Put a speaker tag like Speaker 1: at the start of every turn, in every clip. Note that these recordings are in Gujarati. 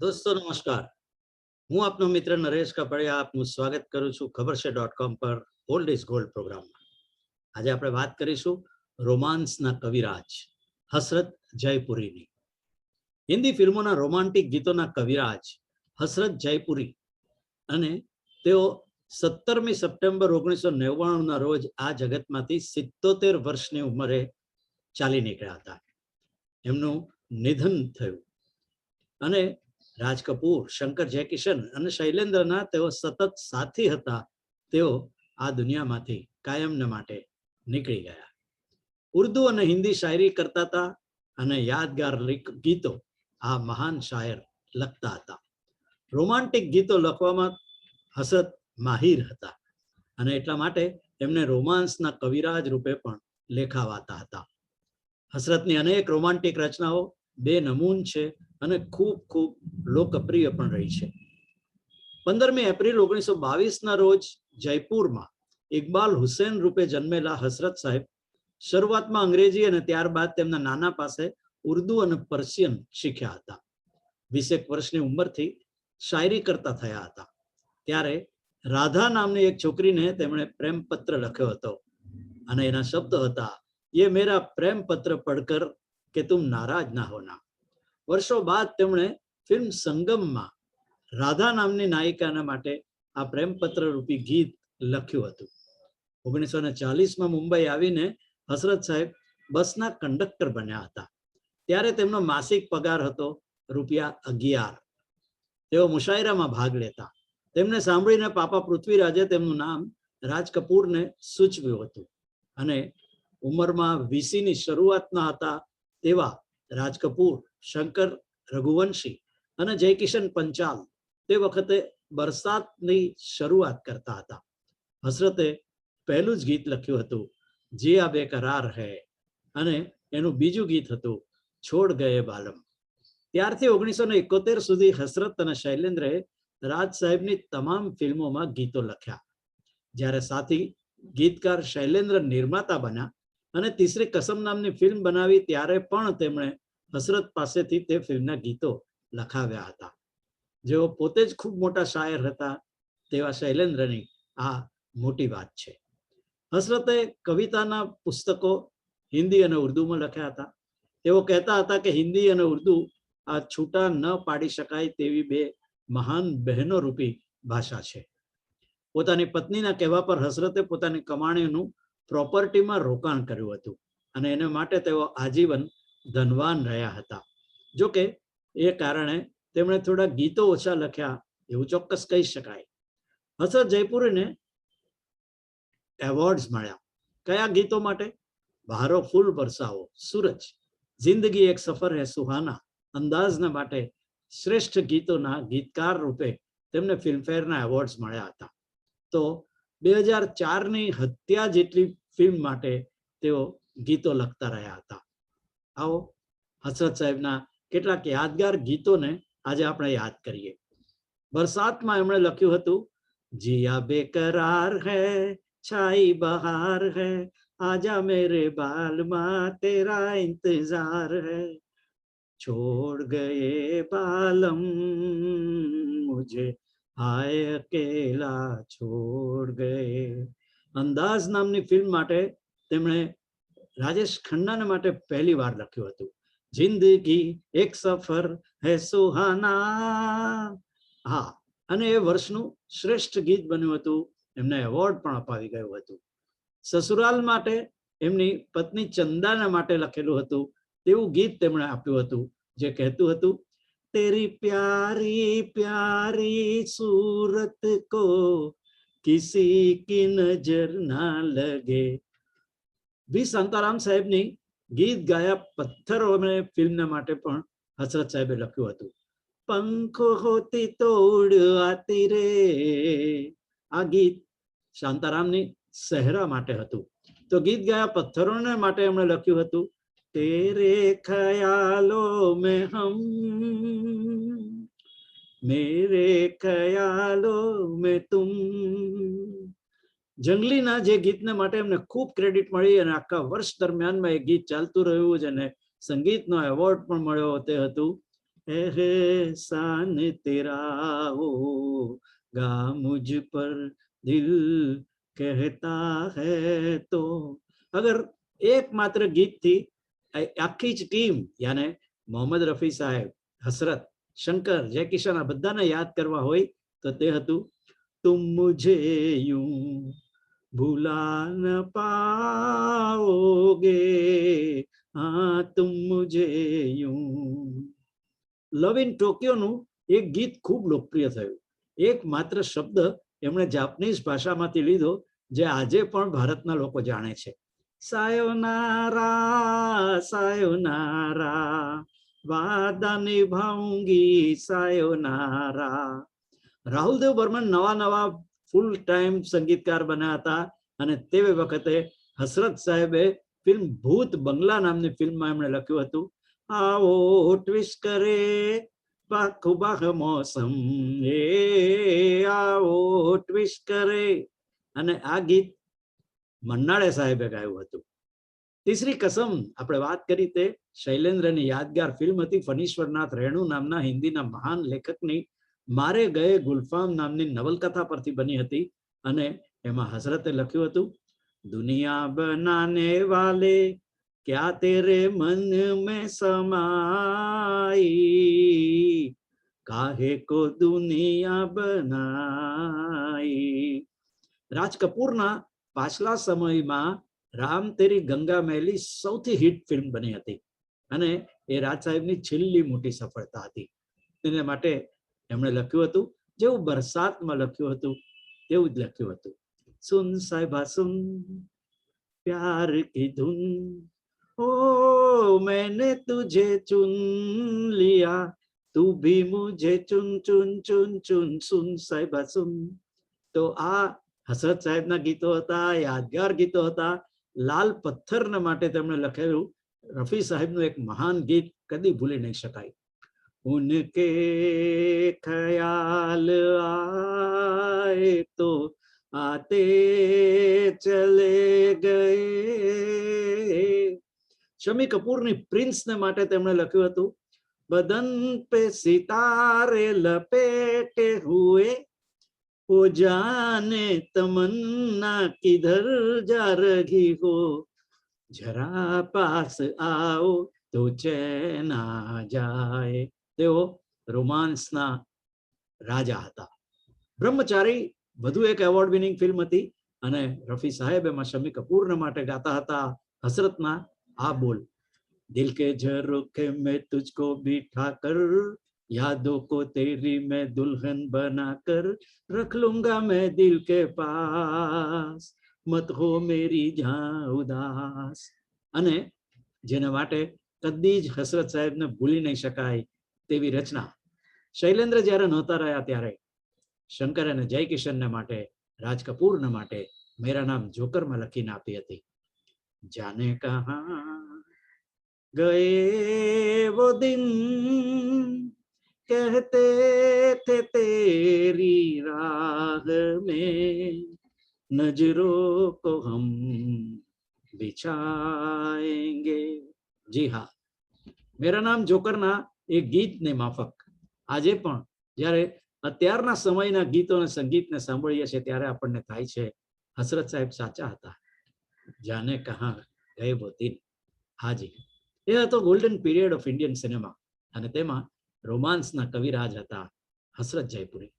Speaker 1: દોસ્તો, નમસ્કાર. હું આપનો મિત્ર નરેશ કપડિયા, આપનું સ્વાગત કરું છું ખબર છે ડોટ કોમ પર ઓલ્ડ ઇઝ ગોલ્ડ પ્રોગ્રામમાં. આજે આપણે વાત કરીશું રોમાન્સના કવિરાજ, હસરત જયપુરીની. હિન્દી ફિલ્મોના રોમાન્ટિક ગીતોના કવિરાજ, હસરત જયપુરી. અને તેઓ સત્તરમી સપ્ટેમ્બર ઓગણીસો નેવાણુંના રોજ આ જગતમાંથી સિત્તોતેર વર્ષની ઉંમરે ચાલી નીકળ્યા હતા. એમનું નિધન થયું. અને રાજ કપૂર, શંકર જયકિશન અને શૈલેન્દ્રના તેઓ સતત સાથી હતા. તેઓ આ દુનિયામાંથી કાયમને માટે નીકળી ગયા. ઉર્દુ અને હિન્દી શાયરી કરતા હતા અને યાદગાર ગીતો આ મહાન શાયર લખતા હતા. રોમાન્ટિક ગીતો લખવામાં હસરત માહિર હતા અને એટલા માટે એમને રોમાન્સના કવિરાજ રૂપે પણ લેખાવાતા હતા. હસરતની અનેક રોમાન્ટિક રચનાઓ બે નમૂન છે અને ખૂબ ખૂબ લોકપ્રિય પણ રહી છે. પંદરમી એપ્રિલ ઓગણીસો બાવીસના રોજ જયપુરમાં ઇકબાલ હુસેન રૂપે જન્મેલા હસરત સાહેબ શરૂઆતમાં અંગ્રેજી અને ત્યારબાદ તેમના નાના પાસે ઉર્દુ અને પર્શિયન શીખ્યા હતા. વીસેક વર્ષની ઉંમરથી શાયરી કરતા થયા હતા. ત્યારે રાધા નામની એક છોકરીને તેમણે પ્રેમ પત્ર લખ્યો હતો. અને એના શબ્દ હતા, યે મેરા પ્રેમ પત્ર પડકર, કે તુમ નારાજ ના હોના વર્ષો બાદ તેમણે ફિલ્મ સંગમમાં રાધા નામની નાયિકાના માટે આ પ્રેમપત્ર રૂપી ગીત લખ્યું હતું. ઓગણીસો ને ચાલીસમાં મુંબઈ આવીને હસરત સાહેબ બસના કંડક્ટર બન્યા હતા. ત્યારે તેમનો માસિક પગાર હતો રૂપિયા અગિયાર. તેઓ મુશાયરામાં ભાગ લેતા. તેમને સાંભળીને પાપા પૃથ્વીરાજે તેમનું નામ રાજ કપૂરને સૂચવ્યું હતું અને ઉંમરમાં વીસીની શરૂઆતના હતા તેવા રાજ કપૂર શંકર, રઘુવંશી અને જયકિશન પંચાલ તે વખતે બરસાતની શરૂઆત કરતા હતા. હસરતે પહેલું જ ગીત લખ્યું હતું, જે આ બેકરાર હૈ અને એનું બીજું ગીત હતું, છોડ ગયે બાલમ ત્યારથી ઓગણીસો ને એકોતેર સુધી હસરત અને શૈલેન્દ્રએ રાજ સાહેબની તમામ ફિલ્મોમાં ગીતો લખ્યા. જ્યારે સાથી ગીતકાર શૈલેન્દ્ર નિર્માતા બન્યા અને તીસરી કસમ નામની ફિલ્મ બનાવી, ત્યારે પણ તેમણે હસરત પાસેથી તે ફિલ્મના ગીતો લખાવ્યા હતા. જેઓ પોતે જ ખૂબ મોટા શાયર હતા તેવા શૈલેન્દ્રની આ મોટી વાત છે. હસરતે કવિતાના પુસ્તકો હિન્દી અને ઉર્દુમાં લખ્યા હતા. તેઓ કહેતા હતા કે હિન્દી અને ઉર્દુ આ છૂટા ન પાડી શકાય તેવી બે મહાન બહેનો રૂપી ભાષા છે. પોતાની પત્નીના કહેવા પર હસરતે પોતાની કમાણીનું પ્રોપર્ટીમાં રોકાણ કર્યું હતું અને એને માટે તેઓ આજીવન ધનવાન રહ્યા હતા. જોકે એ કારણે તેમણે થોડા ગીતો ઓછા લખ્યા, એવું ચોક્કસ કહી શકાય. હસર જયપુરીને એવોર્ડ્સ મળ્યા. કયા ગીતો માટે? બહારો ફૂલ વરસાવો, સૂરજ. જિંદગી એક સફર હે સુહાના. અંદાજના માટે શ્રેષ્ઠ ગીતોના ગીતકાર રૂપે તેમને ફિલ્મફેરના એવોર્ડ્સ મળ્યા હતા. તો બે હજાર ચારની હત્યા જેટલી ફિલ્મ માટે તેઓ ગીતો લખતા રહ્યા હતા. આવો, હસરત સાહેબના કેટલાક યાદગાર ગીતોને આજે આપણે યાદ કરીએ. બરસાતમાં એમણે લખ્યું હતું, જીયા બેકરાર હૈ, છાઈ બહાર હે, આજા મેરે બાલમાં તેરા ઇંતજાર હે, છોડ ગયે બાલમ, મુજે હાય અકેલા છોડ ગયે. અંદાજ નામની ફિલ્મ માટે તેમણે રાજેશ ખન્નાને માટે પહેલી વાર લખ્યું હતું. જિંદગી એક સફર હે સુહાના. હા, અને એ વર્ષનું શ્રેષ્ઠ ગીત બન્યું હતું. એમને એવોર્ડ પણ અપાવી ગયું હતું. સસુરાલ માટે એમની પત્ની ચંદાના માટે લખેલું હતું. તેવું ગીત તેમણે આપ્યું હતું. જે કહેતું હતું, તેરી પ્યારી પ્યારી સુરત કો, કિસી કી નજર ના લગે વી. શાંતારામ સાહેબની ગીત ગાયા પથ્થરો અને ફિલ્મના માટે પણ હસરત સાહેબે લખ્યું હતું. પંખો હોતી તો ઉડવાતી રે. આ ગીત શાંતારામની સહેરા માટે હતું. તો ગીત ગાયા પથ્થરોને માટે એમણે લખ્યું હતું, તેરે ખયાલો મે હમ, મેરે ખયાલો મે તુમ. જંગલીના જે ગીતને માટે એમને ખૂબ ક્રેડિટ મળી અને આખા વર્ષ દરમિયાનમાં એ ગીત ચાલતું રહ્યું જ અને સંગીતનો એવોર્ડ પણ મળ્યો તે હતું. એ રે સાન તેરાઓ, ગા મુજ પર દિલ કહેતા હે તો. અગર એક માત્ર ગીતથી આખી જ ટીમ, યાને મોહમ્મદ રફી સાહેબ, હસરત, શંકર, જયકિશન આ બધાને યાદ કરવા હોય તો તે હતું तुम मुझे यूं भुला न पाओगे हाँ तुम मुझे यूं લવ ઇન ટોક્યોનું એક ગીત ખૂબ લોકપ્રિય થયું એક માત્ર શબ્દ એમણે જાપનીઝ ભાષામાંથી લીધો જે આજે પણ ભારતના લોકો જાણે છે સાયોનારા સાયોનારા વાદા નિભાઉંગી સાયોનારા રાહુલદેવ બર્મન નવા નવા ફૂલ ટાઈમ સંગીતકાર બન્યા હતા અને તે વખતે હસરત સાહેબે ફિલ્મ ભૂત બંગલા નામની ફિલ્મમાં એમણે લખ્યું હતું, આવો ટ્વિસ્ટ કરે, પાખું બાખ મોસમ, એ આવો ટ્વિસ્ટ કરે. અને આ ગીત મન્નાળે સાહેબે ગાયું હતું. તીસરી કસમ આપણે વાત કરી તે શૈલેન્દ્રની યાદગાર ફિલ્મ હતી ફનીશ્વરનાથ રેણુ નામના હિન્દીના મહાન લેખકની મારે ગયે ગુલફામ નામની નવલકથા પરથી બની હતી અને એમાં હઝરતે લખ્યું હતું, દુનિયા બનાને વાલે, ક્યા તેરે મન મેં સમાઈ? કાહે કો દુનિયા બનાઈ? રાજ કપૂરના પાછલા સમયમાં રામ તેરી ગંગા મહેલી સૌથી હિટ ફિલ્મ બની હતી અને એ રાજ સાહેબની છેલ્લી મોટી સફળતા હતી. તેને માટે એમણે લખ્યું હતું જેવું બરસાતમાં લખ્યું હતું તેવું જ લખ્યું હતું સુન સાહેબા સુન प्यार की धुन ओ मैंने तुझे चुन लिया तू भी मुझे चुन चुन चुन चुन सुन साहिबा सुन તો આ હસરત સાહેબના ગીતો હતા યાદગાર ગીતો હતા લાલ પથ્થરના માટે તેમણે લખેલું રફી સાહેબનું એક મહાન ગીત કદી ભૂલી નહીં શકાય उनके ख्याल आए तो आते ચલે ગયે શમી કપૂરની પ્રિન્સને માટે તેમણે લખ્યું હતું બદન પે સિતારે લપેટે હુએ ઓ જાને તમન્ના કિધર જા રહી હો જરા પાસ આવો તો ચેના જાય તેઓ રોમાન્સના રાજા હતા. બ્રહ્મચારી વધુ એક એવોર્ડ વિનિંગ ફિલ્મ હતી અને રફી સાહેબ એમાં શમી કપૂરને માટે ગાતા હતા હસરતના આ બોલ, દિલ કે ઝરોખે મેં તુજકો બીઠા કર, યાદો કો તેરી મેં દુલ્હન બના કર, રખ લુંગા મેં દિલ કે પાસ, મત હો મેરી જા ઉદાસ. અને જેના માટે કદી જ હસરત સાહેબને ભૂલી નહીં શકાય તેવી રચના. શૈલેન્દ્ર જ્યારે નહોતા રહ્યા ત્યારે શંકર અને જયકિશનને માટે, રાજ કપૂરને માટે મેરા નામ જોકરમાં લખીને આપી હતી. જાને કહા ગયે વો દિન કહેતે થે તેરી રાહ મેં, નજરો કો હમ બિછાએંગે જી હા, મેરા નામ જોકરના એ ગીતને માફક. આજે પણ જ્યારે અત્યારના સમયના ગીતો અને સંગીતને સાંભળીએ છીએ ત્યારે આપણને થાય છે હસરત સાહેબ સાચા હતા. જાને કહા ગયે વો હાજી. એ હતો golden period of Indian cinema અને તેમાં રોમાન્સના કવિરાજ હતા હસરત જયપુરી.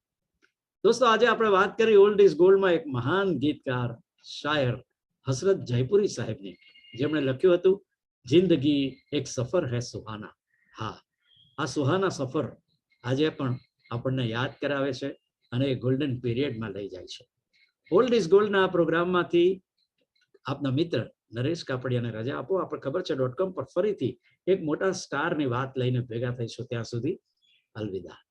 Speaker 1: દોસ્તો, આજે આપણે વાત કરી ઓલ્ડ ઇઝ ગોલ્ડમાં એક મહાન ગીતકાર, શાયર હસરત જયપુરી સાહેબની, જેમણે લખ્યું હતું, જિંદગી એક સફર હે સુહાના. હા આ સુહાના સફર આજે પણ આપણને યાદ કરાવે છે અને એ ગોલ્ડન પીરિયડમાં લઈ જાય છે. ઓલ્ડ ઇઝ ગોલ્ડના આ પ્રોગ્રામમાંથી આપના મિત્ર નરેશ કાપડિયાને રજા આપો. આપણે ખબર છે ડોટ કોમ પર ફરીથી એક મોટા સ્ટારની વાત લઈને ભેગા થઈશું ત્યાં સુધી. અલવિદા.